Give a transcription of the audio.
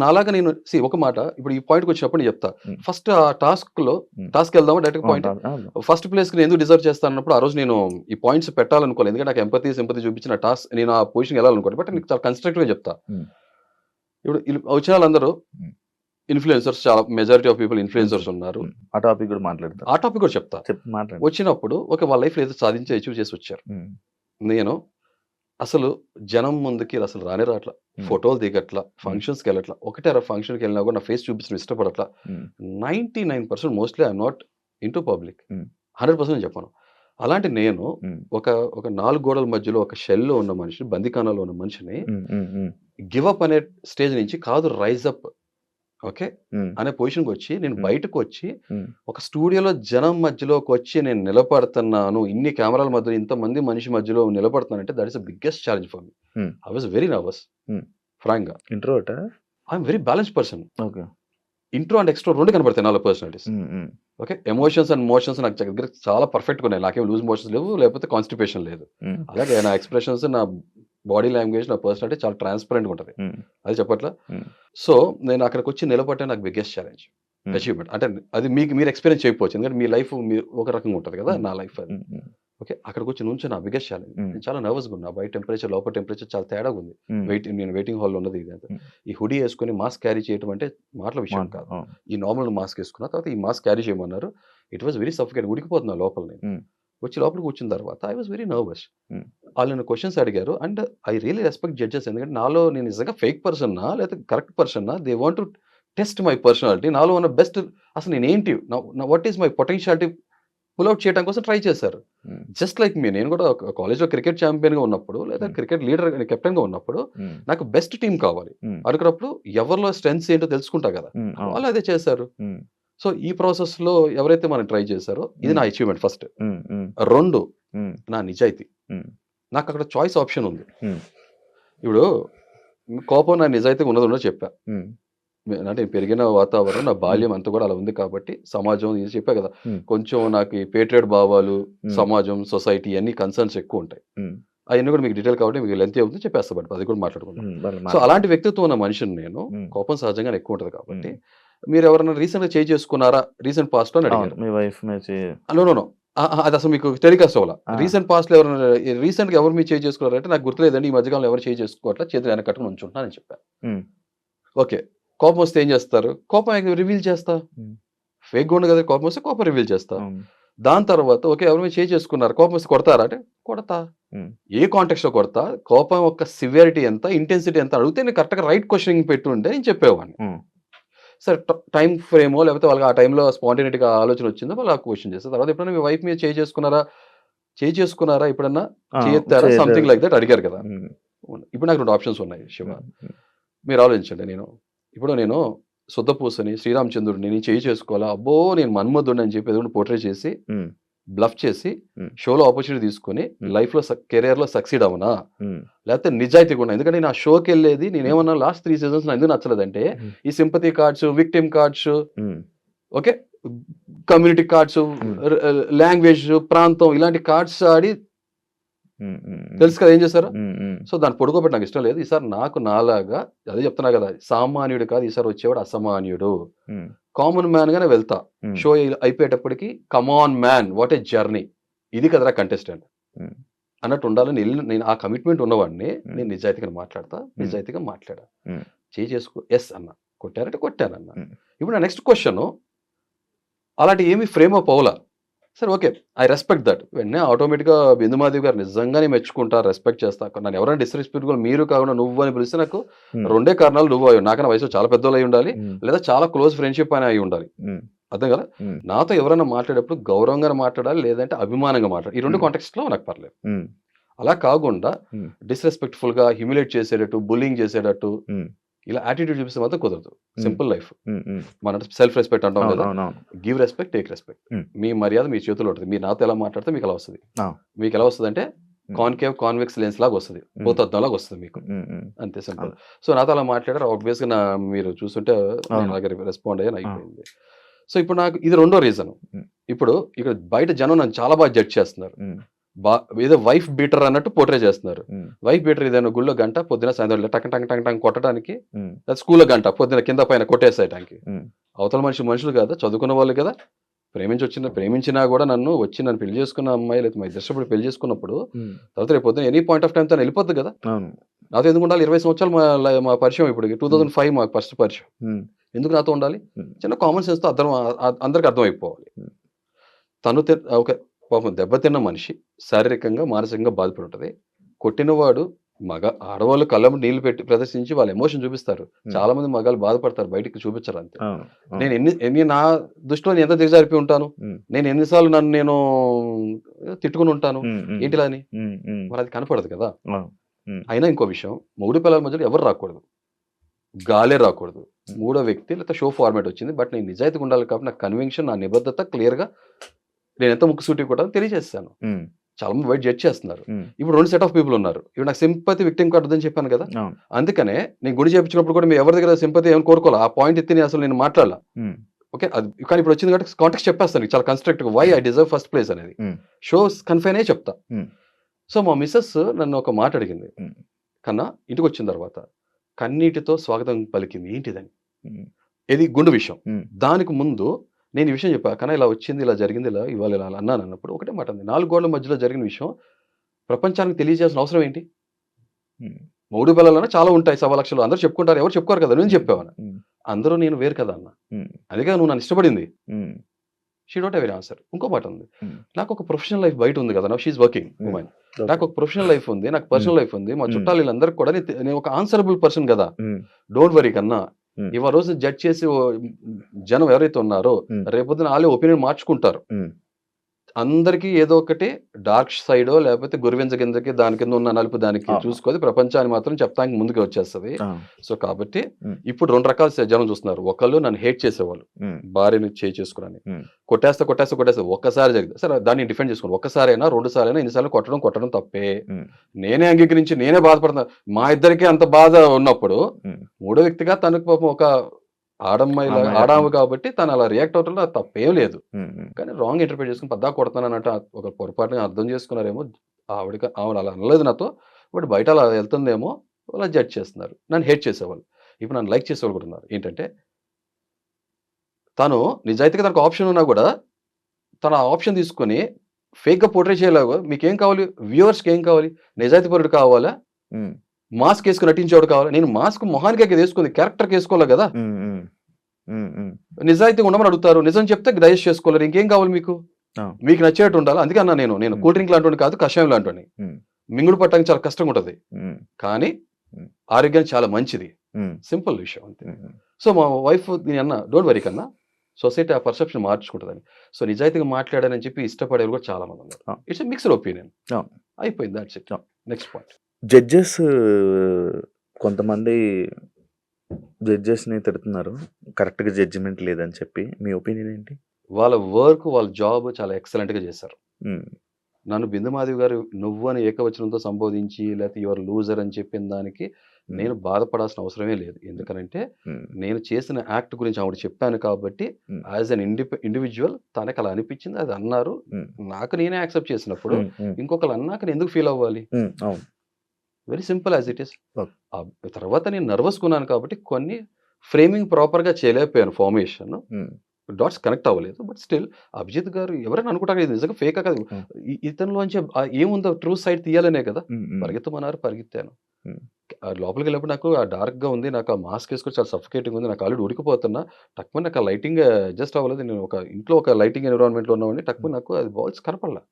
నాలాగా నేను సి ఒక మాట ఇప్పుడు ఈ పాయింట్కి వచ్చినప్పుడు నేను చెప్తా. ఫస్ట్ ఆ టాస్క్లో. టాస్క్ వెళ్దామా? డైరెక్ట్ పాయింట్ ఫస్ట్ ప్లేస్కి నేను ఎందుకు డిజర్వ్ చేస్తాను అన్నప్పుడు ఆ రోజు నేను ఈ పాయింట్స్ పెట్టాలనుకోలేదు. ఎందుకంటే నాకు ఎంపతి సింపతి చూపించిన టాస్క్ నేను ఆ పొజిషన్ వెళ్ళాలనుకోండి బట్ నీకు చాలా కన్స్ట్రక్టివ్గా చెప్తా. ఇప్పుడు వచ్చిన వాళ్ళందరూ. ఇన్ఫ్లుయెన్సర్స్ చాలా మెజారిటీ ఆఫ్ పీపుల్ ఇన్ఫ్లుయెన్సర్స్ ఉన్నారు. ఆ టాపిక్ కూడా మాట్లాడతా ఆ టాపిక్ కూడా చెప్తా. వచ్చినప్పుడు ఒక వాళ్ళ లైఫ్ ఏదో సాధించి అచీవ్ చేసి వచ్చారు. నేను అసలు జనం ముందుకి అసలు రానే Hmm. ఫోటోలు దిగట్లా ఫంక్షన్స్కి వెళ్ళట్లా ఒకటే ఫంక్షన్కి వెళ్ళినా కూడా నా ఫేస్ చూపించడం ఇష్టపడట్లా. Ninety nine percent mostly I'm not in to public. Hundred percent చెప్పాను. అలాంటి నేను ఒక ఒక నాలుగు గోడల మధ్యలో ఒక షెల్లో ఉన్న మనిషి బందికానాలో ఉన్న మనిషిని గివ్ అప్ అనే స్టేజ్ నుంచి కాదు రైజ్ అప్. ఓకే? అనే పొజిషన్కి వచ్చి నేను. బయటకు వచ్చి ఒక స్టూడియోలో జనం మధ్యలోకి వచ్చి నేను నిలబడుతున్నాను ఇన్ని కెమెరాల మధ్యలో ఇంతమంది మనిషి మధ్యలో నిలబడుతున్నానంటే that is the biggest challenge for me. I was very nervous. ఫ్రాంక్గా introvert? I'm very balance person. Okay. Intro and extro రెండు కనబడతాయి నాలో personalities. Okay? Emotions and motions నాకు దగ్గర చాలా పర్ఫెక్ట్గా ఉన్నాయి. నాకేం లూజ్ మోషన్స్ లేవు లేకపోతే కాన్స్టిపేషన్ లేదు. అలాగే నా ఎక్స్ప్రెషన్స్ నా బాడీ లాంగ్వేజ్ నా పర్సనాలిటీ చాలా ట్రాన్స్పరెంట్గా ఉంటుంది. అది చెప్పట్లా. సో నేను అక్కడికి వచ్చి నిలబట్టే నాకు బిగ్గెస్ట్ ఛాలెంజ్. అచీవ్మెంట్ అంటే అది మీకు మీరు ఎక్స్పీరియన్స్ చేయకపోవచ్చు. ఎందుకంటే మీ లైఫ్ మీరు ఒక రకంగా ఉంటుంది కదా. నా లైఫ్ అది. ఓకే అక్కడికి వచ్చి నుంచి నా బిగ్గెస్ట్ ఛాలెంజ్. నేను చాలా నర్వస్గా ఉన్నా. బయట టెంపరేచర్ లోపల టెంపరేచర్ చాలా తేడాగా ఉంది. వెయిట్ నేను వెయిటింగ్ హాల్లో ఉన్నది ఇది అంతా. Hmm. ఈ హుడీ వేసుకొని మాస్క్ క్యారీ చేయడం అంటే మాటల విషయం కాదు. ఈ నార్మల్ మాస్క్ వేసుకున్న తర్వాత ఈ మాస్క్ క్యారీ చేయమన్నారు. It was very suffocate. ఉడికిపోతున్నా లోపల నేను. వచ్చి లోపలికి వచ్చిన తర్వాత I was very nervous Hmm. వాళ్ళు నన్ను క్వశ్చన్స్ అడిగారు. And I really respect judges ఎందుకంటే నాలో నేను నిజంగా ఫేక్ పర్సన్నా లేకపోతే correct పర్సన్నా they want to test my personality నాలో ఉన్న బెస్ట్ అసలు నేను ఏంటి? What is my potentiality pull out చేయడం కోసం ట్రై చేశారు. జస్ట్ లైక్ మీ నేను కూడా కాలేజ్లో క్రికెట్ ఛాంపియన్గా ఉన్నప్పుడు లేదా Hmm. క్రికెట్ లీడర్ కెప్టెన్గా ఉన్నప్పుడు ఉమ్, నాకు బెస్ట్ టీం కావాలి. ఉమ్, అనుకున్నప్పుడు ఎవరిలో స్ట్రెంగ్స్ ఏంటో తెలుసుకుంటా కదా. అవును. వాళ్ళు అదే చేశారు. సో ఈ ప్రాసెస్లో ఎవరైతే మనం ట్రై చేశారో ఇది నా అచీవ్మెంట్ ఫస్ట్. రెండు నా నిజాయితీ. నాకు అక్కడ చాయిస్ ఆప్షన్ ఉంది. ఇప్పుడు కోపం నా నిజాయితీ ఉన్నది ఉన్నదో చెప్పా. అంటే పెరిగిన వాతావరణం నా బాల్యం అంతా కూడా అలా ఉంది కాబట్టి సమాజం ఇది చెప్పా కదా. కొంచెం నాకు పేట్రియట్ భావాలు. సమాజం సొసైటీ అన్ని కన్సర్న్స్ ఎక్కువ ఉంటాయి. అవన్నీ కూడా మీకు డీటెయిల్ కాబట్టి మీకు లెంత్ అవుతుంది చెప్పేస్తా బట్ అది కూడా వాళ్ళు సో అలాంటి వ్యక్తిత్వం ఉన్న మనిషిని నేను కోపం సహజంగా ఎక్కువ ఉంటుంది కాబట్టి. మీరు ఎవరైనా రీసెంట్గా చేంజ్ చేసుకున్నారా? రీసెంట్ పాస్ట్లో అడిగారు. మీ వైఫ్ నో అది అసలు మీకు టెలికాస్ట్ అవ్వాల. రీసెంట్ పాస్ట్లో ఎవరైనా రీసెంట్గా ఎవరు మీరు చేంజ్ చేసుకున్నారంటే నాకు గుర్తులేదండి ఈ మధ్యకాలంలో ఎవరు చేంజ్ చేసుకోవట్లా చేతులు వెనక కట్టుకుని ఉంచుంటున్నానని చెప్పాను ఓకే. కోపం వస్తే ఏం చేస్తారు? కోపం రివీల్ చేస్తా. ఫేక్ ఉండు కదా కోపం వస్తే కోపం రివీల్ చేస్తా. దాని తర్వాత ఓకే ఎవరు మీరు చేంజ్ చేసుకున్నారు? కోపం వస్తే కొడతారా అంటే కొడతా. ఏ కాంటెక్స్ట్లో కొడతా? కోపం యొక్క సివియారిటీ ఎంత ఇంటెన్సిటీ ఎంత అడిగితే నేను కరెక్ట్గా రైట్ క్వశ్చనింగ్ పెట్టుంటే నేను చెప్పేవాడిని. సరే టైం ఫ్రేమో లేకపోతే వాళ్ళకి ఆ టైంలో స్పాంటేనిటీగా ఆలోచన వచ్చిందో? వాళ్ళు ఆ క్వశ్చన్ చేస్తారు తర్వాత ఎప్పుడైనా మీ వైఫ్ మీద చేంజ్ చేసుకున్నారా? చేంజ్ చేసుకున్నారా? ఎప్పుడన్నా? చేయలేదు. సంథింగ్ లైక్ దట్ అడిగారు కదా. ఇప్పుడు నాకు రెండు ఆప్షన్స్ ఉన్నాయి శివ. మీరు ఆలోచించండి నేను. ఇప్పుడు నేను శుద్ధపూసని శ్రీరామచంద్రుడిని నేను చేయి చేసుకోవాలా? అబ్బో నేను మన్మధుడిని అని చెప్పి ఏదో పోర్ట్రే చేసి బ్లఫ్ చేసి. షోలో ఆపర్చునిటీ తీసుకొని. లైఫ్లో కెరియర్లో సక్సీడ్ అవనా? లేకపోతే నిజాయితీ కూడా ఎందుకంటే నా షోకి వెళ్ళేది నేనేమన్నా లాస్ట్ త్రీ సీజన్స్ ఎందుకు నచ్చలేదంటే. ఈ sympathy cards victim cards okay? Community cards language ప్రాంతం ఇలాంటి కార్డ్స్ ఆడి తెలుసు కదా ఏం చేశారు సో దాన్ని పొడుకోబెట్టి నాకు ఇష్టం లేదు. ఈసారి నాకు నాలాగా అదే చెప్తున్నా కదా సామాన్యుడు కాదు. ఈసారి వచ్చేవాడు అసామాన్యుడు. కామన్ మ్యాన్ గానే వెళ్తా. Show అయిపోయేటప్పటికి come on man what a journey ఇది కదరా కంటెస్టెంట్. అన్నట్టు ఉండాలని వెళ్ళి నేను ఆ కమిట్మెంట్ ఉన్నవాడిని. నేను నిజాయితీగా మాట్లాడతా నిజాయితీగా మాట్లాడా. చేయి చేసుకో ఎస్ అన్న. కొట్టారంటే కొట్టానన్న. ఇప్పుడు నా నెక్స్ట్ క్వశ్చన్ అలాంటి ఏమి ఫ్రేమ్ అప్ అవలా సరే ఓకే. I respect that. వెంటనే ఆటోమేటిక్గా బిందుమాదేవి గారు నిజంగానే మెచ్చుకుంటా రెస్పెక్ట్ చేస్తా నన్ను ఎవరైనా డిస్రెస్పెక్ట్గా మీరు కాకుండా నువ్వు అని పిలిస్తే నాకు రెండే కారణాలు నువ్వు అయ్యి నాకన్నా వయసు చాలా పెద్దోళ్ళు అయి ఉండాలి లేదా చాలా క్లోజ్ ఫ్రెండ్షిప్ అని అయి ఉండాలి. అర్థం కదా? నాతో ఎవరైనా మాట్లాడేటప్పుడు గౌరవంగా మాట్లాడాలి లేదంటే అభిమానంగా మాట్లాడాలి. ఈ రెండు Hmm. కాంటెక్స్ట్లో నాకు పర్లేదు. అలా కాకుండా. డిస్రెస్పెక్ట్ఫుల్గా హ్యూమిలేట్ చేసేటట్టు బుల్లింగ్ చేసేటట్టు. ఇలా యాటిట్యూడ్ చూపిస్తే మాత్రం కుదరదు. సింపుల్ లైఫ్ మన సెల్ఫ్ రెస్పెక్ట్ అంటాం కదా. Give respect take respect. మీ మర్యాద మీ చేతిలో ఉంటుంది. మీరు నాతో ఎలా మాట్లాడితే మీకు ఎలా వస్తుంది. మీకు ఎలా వస్తుంది అంటే. కాన్కేవ్ కాన్వెక్స్ లెన్స్ లాగా వస్తుంది. భూతద్దం లాగా వస్తుంది మీకు. అంతే సింపుల్ సో నాతో అలా మాట్లాడారు. ఆబ్వియస్గా మీరు చూస్తుంటే. అలాగే రెస్పాండ్ అయ్యాను అయిపోయింది. సో ఇప్పుడు నాకు ఇది రెండో రీజన్. ఇప్పుడు ఇక్కడ బయట జనం నన్ను చాలా బాగా జడ్జ్ చేస్తున్నారు. ఏదో వైఫ్ బీటర్ అన్నట్టు పోర్ట్రే చేస్తున్నారు. వైఫ్ బీటర్ ఏదైనా గుళ్ళో గంట పొద్దున సాయంత్రం టక్ టక్ టక్ టక్ కొట్టడానికి స్కూల్లో గంట పొద్దున కింద పైన కొట్టేసేయడానికి అవతల మనిషి మనుషులు కదా చదువుకున్న వాళ్ళు కదా. ప్రేమించి వచ్చిన ప్రేమించినా కూడా నన్ను వచ్చి నన్ను పెళ్ళి చేసుకున్న అమ్మాయి లేదా మా ఇద్దరు పెళ్ళి చేసుకున్నప్పుడు తర్వాత రేపు పొద్దున ఎనీ పాయింట్ ఆఫ్ టైం తను వెళ్ళిపోద్ది కదా. నాతో ఎందుకు ఉండాలి? ఇరవై సంవత్సరాలు మా మా పరిచయం ఇప్పుడు టూ థౌసండ్ ఫైవ్ మా ఫస్ట్ పరిచయం. ఎందుకు నాతో ఉండాలి. చిన్న కామన్ సెన్స్తో అర్థం అందరికి అర్థమైపోవాలి. Hmm. తను ఒక పాపం దెబ్బతిన్న మనిషి శారీరకంగా మానసికంగా బాధపడి ఉంటుంది కొట్టినవాడు మగ ఆడవాళ్ళు కళ్ళ నీళ్ళు పెట్టి ప్రదర్శించి వాళ్ళ ఎమోషన్ చూపిస్తారు. చాలా మంది మగాళ్ళు బాధపడతారు బయటికి చూపించరు అంతే. నేను ఎన్ని ఎన్ని నా దృష్టిలో నేను ఎంత దిగజారిపోయి ఉంటాను. నేను ఎన్నిసార్లు నన్ను నేను తిట్టుకుని ఉంటాను? ఏంటిలా అని? మరి అది కనపడదు కదా. అయినా ఇంకో విషయం మూడు పిల్లల మధ్యలో ఎవరు రాకూడదు. గాలే రాకూడదు. మూడో వ్యక్తి లేకపోతే షో ఫార్మాట్ వచ్చింది. బట్ నేను నిజాయితీగా ఉండాలి కాబట్టి నా కన్విక్షన్ నా నిబద్ధత క్లియర్గా నేను ఎంత ముక్కు సూటి కూడా తెలియజేస్తాను. చాలా మంది బయట జడ్జ్ చేస్తున్నారు. ఇప్పుడు రెండు సెట్ ఆఫ్ పీపుల్ ఉన్నారు. ఇప్పుడు నాకు సింపతి విక్టిమ్ కార్డు అని చెప్పాను కదా. అందుకనే నేను గుడి చేయించినప్పుడు కూడా మీరు ఎవరి దగ్గర సింపతి ఏమైనా కోరుకోవాలి? ఆ పాయింట్ ఎత్తి నేను అసలు నేను మాట్లాడాల. ఓకే? అది కానీ ఇప్పుడు వచ్చింది కాబట్టి కాంటాక్ట్ చెప్పేస్తాను చాలా constructive why I deserve first place అనేది. షోస్ కన్ఫైన్ అయ్యి చెప్తా. సో మా మిస్సెస్ నన్ను ఒక మాట అడిగింది. కన్నా ఇంటికి వచ్చిన తర్వాత కన్నీటితో స్వాగతం పలికింది ఏంటిదని? ఇది గుండు విషయం. దానికి ముందు నేను ఈ విషయం చెప్పా కన్నా ఇలా వచ్చింది ఇలా జరిగింది ఇలా ఇవాళ ఇలా అన్నాను అన్నప్పుడు ఒకటే మాట ఉంది నాలుగు గోడల మధ్యలో జరిగిన విషయం ప్రపంచానికి తెలియజేయాల్సిన అవసరం ఏంటి? మూడు బెల్లలోనే చాలా ఉంటాయి సవా లక్షలు అందరూ చెప్పుకుంటారు ఎవరు చెప్పుకోరు కదా నేను చెప్పావని? ఉమ్, అందరూ నేను వేరు కదా అన్న. అందుకే నువ్వు నన్ను ఇష్టపడింది. షీ డోంట్ హ్యావ్ ఆన్సర్ ఇంకో మాట ఉంది. నాకు ఒక ప్రొఫెషనల్ లైఫ్ బయట ఉంది కదా షీఈ్ వర్కింగ్. ఉమెన్. నాకు ఒక ప్రొఫెషనల్ లైఫ్ ఉంది నాకు పర్సనల్ లైఫ్ ఉంది. మా. చుట్టాలు వీళ్ళందరికీ కూడా నేను- ఒక ఆన్సరబుల్ పర్సన్ కదా. డోంట్ వరీ కన్నా. ఇవాళ రోజు జడ్జ్ చేసి జనం ఎవరైతే ఉన్నారో. రేపొద్దున వాళ్ళే ఒపీనియన్ మార్చుకుంటారు. అందరికీ ఏదో ఒకటి డార్క్ సైడో లేకపోతే గురువింజ కిందకి దాని కింద ఉన్న నలుపు దానికి. చూసుకొని ప్రపంచాన్ని మాత్రం చెప్తానికి ముందుకు వచ్చేస్తుంది. సో కాబట్టి. ఇప్పుడు రెండు రకాల జనం చూస్తున్నారు ఒకళ్ళు నన్ను హేట్ చేసేవాళ్ళు భార్యని చేయి Hmm. కొట్టేస్తా కొట్టేస్తా కొట్టేస్తా ఒక్కసారి జరిగింది సరే దాన్ని డిఫెండ్ చేసుకోండి ఒక్కసారైనా రెండు సార్లైనా ఎన్నిసార్లు కొట్టడం కొట్టడం తప్పే. నేనే అంగీకరించి నేనే బాధపడుతున్నా మా ఇద్దరికి అంత బాధ ఉన్నప్పుడు. మూడో వ్యక్తిగా తనకు పాపం ఒక ఆడమ్మాయి. ఆడాము కాబట్టి తను అలా రియాక్ట్ అవటంలో అది తప్పేం లేదు. కానీ రాంగ్ ఇంటర్ప్రిట్ చేసుకుని పద్దా కొడుతున్నానంటే ఒక పొరపాటుని అర్థం చేసుకున్నారేమో ఆవిడకి ఆవిడ అలా అనలేదు నాతో బట్ బయట అలా వెళ్తుందేమో అలా జడ్జ్ చేస్తున్నారు. నన్ను హేట్ చేసేవాళ్ళు. ఇప్పుడు నన్ను లైక్ చేసేవాళ్ళు కూడా ఉన్నారు. ఏంటంటే తను నిజాయితీగా తనకు ఆప్షన్ ఉన్నా కూడా తన ఆప్షన్ తీసుకొని ఫేక్గా పోర్ట్రే చేయలేవు. మీకేం కావాలి? వ్యూవర్స్కి ఏం కావాలి? నిజాయితీ పరుడు కావాలా మాస్క్ వేసుకుని నటించేవాడు కావాలి. నేను మాస్క్ మొహానికి వేసుకుంది. క్యారెక్టర్కి వేసుకోవాలి కదా. నిజాయితీగా ఉండమని అడుగుతారు. నిజం చెప్తే డైజెస్ట్ చేసుకోలేరు ఇంకేం కావాలి మీకు. మీకు నచ్చేట్టు ఉండాలి? అందుకే అన్నా నేను. నేను. కూల్ డ్రింక్ లాంటి కాదు కషాయం లాంటి. మింగుడు పట్టడానికి చాలా కష్టంగా ఉంటుంది. కానీ. ఆరోగ్యానికి చాలా మంచిది. సింపుల్ విషయం అంతే. సో మా వైఫ్ నేను అన్న డోంట్ వరీ కన్నా సొసైటీ ఆ పర్సెప్షన్ మార్చుకుంటుందని. సో నిజాయితీగా మాట్లాడానని చెప్పి ఇష్టపడేవారు కూడా చాలా మంది ఉన్నారు. It's mixed opinion. అయిపోయింది. That's it. Next point judges కొంతమంది జడ్జెస్ని తిడుతున్నారు. కరెక్ట్గా జడ్జిమెంట్ లేదని చెప్పి. మీ ఒపీనియన్ ఏంటి? వాళ్ళ వర్క్ వాళ్ళ జాబ్ చాలా excellent గా చేశారు నన్ను బిందుమాధవి గారు నువ్వు అని ఏకవచనంతో సంబోధించి లేకపోతే యువర్ లూజర్ అని చెప్పిన దానికి నేను బాధపడాల్సిన అవసరమే లేదు. ఎందుకనంటే నేను చేసిన యాక్ట్ గురించి ఆవిడ చెప్పాను కాబట్టి. యాజ్ అన్ ఇండి ఇండివిజువల్ తనకు అలా అనిపించింది. అది అన్నారు. నాకు నేనే యాక్సెప్ట్ చేసినప్పుడు ఇంకొకరు అన్నాక నేను ఎందుకు ఫీల్ అవ్వాలి? అవును. Very simple as it is. తర్వాత నేను నర్వస్ కొన్నాను కాబట్టి కొన్ని ఫ్రేమింగ్ ప్రాపర్గా చేయలేకపోయాను ఫార్మేషన్ డాట్స్ కనెక్ట్ అవ్వలేదు బట్ స్టిల్ అభిజిత్ గారు ఎవరైనా అనుకుంటారు ఇది నిజంగా ఫేక్ కాదు. Hmm. ఇతనిలోంచి ఏముందో ట్రూ సైడ్ తీయాలనే కదా. ఉమ్, ఉమ్, పరిగెత్తమన్నారు పరిగెత్తాను. Hmm. ఆ లోపలికి వెళ్ళినప్పుడు నాకు ఆ డార్క్గా ఉంది నాకు ఆ మాస్క్ వేసుకొని చాలా సఫికేటింగ్ ఉంది నాకు ఆల్రెడీ ఉడికిపోతున్నా టక్కున నాకు ఆ లైటింగ్ అడ్జస్ట్ అవ్వలేదు. నేను ఒక ఇంట్లో ఒక లైటింగ్ ఎన్విరాన్మెంట్లో ఉన్నామండి టక్కున నాకు అది బాల్స్ కనపడలా.